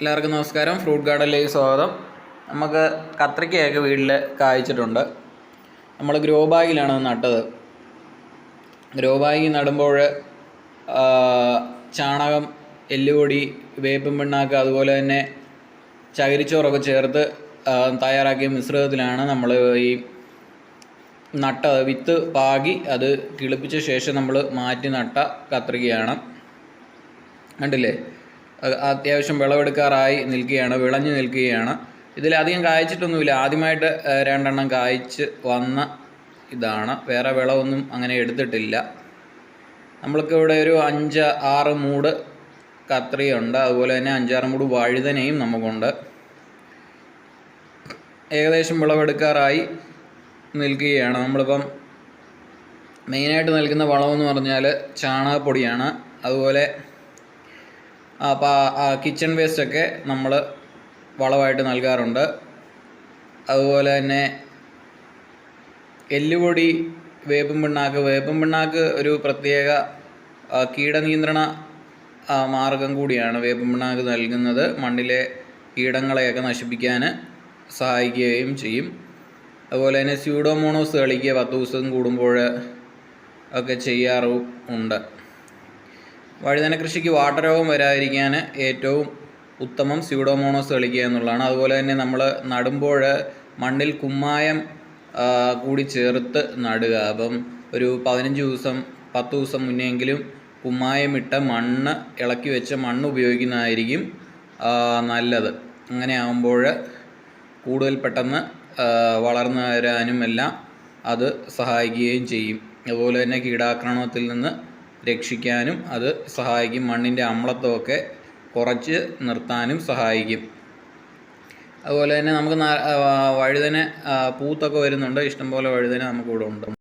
എല്ലാവർക്കും നമസ്കാരം. ഫ്രൂട്ട് ഗാർഡനിലേക്ക് സ്വാഗതം. നമുക്ക് കത്രിക്കയൊക്കെ വീട്ടിൽ കായ്ച്ചിട്ടുണ്ട്. നമ്മൾ ഗ്രോ ബാഗിലാണ് നട്ടത്. ഗ്രോ ബാഗിൽ നടുമ്പോൾ ചാണകം എല്ലുപൊടി വേപ്പും പിണ്ണാക്ക് അതുപോലെ തന്നെ ചകിരിച്ചോറൊക്കെ ചേർത്ത് തയ്യാറാക്കിയ മിശ്രിതത്തിലാണ് നമ്മൾ ഈ നട്ടത്. വിത്ത് പാകി അത് കിളിപ്പിച്ച ശേഷം നമ്മൾ മാറ്റി നട്ട കത്രികയാണ്. കണ്ടില്ലേ? അത്യാവശ്യം വിളവെടുക്കാറായി നിൽക്കുകയാണ് വിളഞ്ഞു നിൽക്കുകയാണ്. ഇതിലധികം കായ്ച്ചിട്ടൊന്നുമില്ല. ആദ്യമായിട്ട് രണ്ടെണ്ണം കായ്ച്ച് വന്ന ഇതാണ്. വേറെ വിളവൊന്നും അങ്ങനെ എടുത്തിട്ടില്ല. നമ്മൾക്ക് ഇവിടെ ഒരു അഞ്ച് ആറ് മൂട് കത്രിയുണ്ട്. അതുപോലെ തന്നെ അഞ്ചാറ് മൂട് വഴുതനയും നമുക്കുണ്ട്. ഏകദേശം വിളവെടുക്കാറായി നിൽക്കുകയാണ്. നമ്മളിപ്പം മെയിനായിട്ട് നൽകുന്ന വളമെന്ന് പറഞ്ഞാൽ ചാണകപ്പൊടിയാണ്. അതുപോലെ കിച്ചൺ വേസ്റ്റൊക്കെ നമ്മൾ വളമായിട്ട് നൽകാറുണ്ട്. അതുപോലെ തന്നെ എല്ലുപൊടി വേപ്പും പിണ്ണാക്ക്. വേപ്പും പിണ്ണാക്ക് ഒരു പ്രത്യേക കീടനിയന്ത്രണ മാർഗം കൂടിയാണ് വേപ്പും പിണ്ണാക്ക് നൽകുന്നത്. മണ്ണിലെ കീടങ്ങളെയൊക്കെ നശിപ്പിക്കാൻ സഹായിക്കുകയും ചെയ്യും. അതുപോലെ തന്നെ സ്യൂഡോമോണോസ് കളിക്കുക പത്ത് ദിവസം കൂടുമ്പോൾ ഒക്കെ ചെയ്യാറും ഉണ്ട്. വഴുതന കൃഷിക്ക് വാട്ടർ രോഗം വരാതിരിക്കാൻ ഏറ്റവും ഉത്തമം സ്യൂഡോമോണോസ് കളിക്കുക എന്നുള്ളതാണ്. അതുപോലെ തന്നെ നമ്മൾ നടുമ്പോൾ മണ്ണിൽ കുമ്മായം കൂടി ചേർത്ത് നടുക. അപ്പം ഒരു പതിനഞ്ച് ദിവസം പത്ത് ദിവസം മുന്നെങ്കിലും കുമ്മായമിട്ട മണ്ണ് ഇളക്കി വെച്ച മണ്ണ് ഉപയോഗിക്കുന്നതായിരിക്കും നല്ലത്. അങ്ങനെ ആകുമ്പോൾ കൂടുതൽ പെട്ടെന്ന് വളർന്നു വരാനും എല്ലാം അത് സഹായിക്കുകയും ചെയ്യും. അതുപോലെ തന്നെ കീടാക്രമണത്തിൽ നിന്ന് രക്ഷിക്കാനും അത് സഹായിക്കും. മണ്ണിന്റെ അമ്ലത്വമൊക്കെ കുറച്ച് നിർത്താനും സഹായിക്കും. അതുപോലെ തന്നെ നമുക്ക് വഴുതന പൂത്തൊക്കെ വരുന്നുണ്ട്. ഇഷ്ടംപോലെ വഴുതന നമുക്കിവിടെ ഉണ്ട്.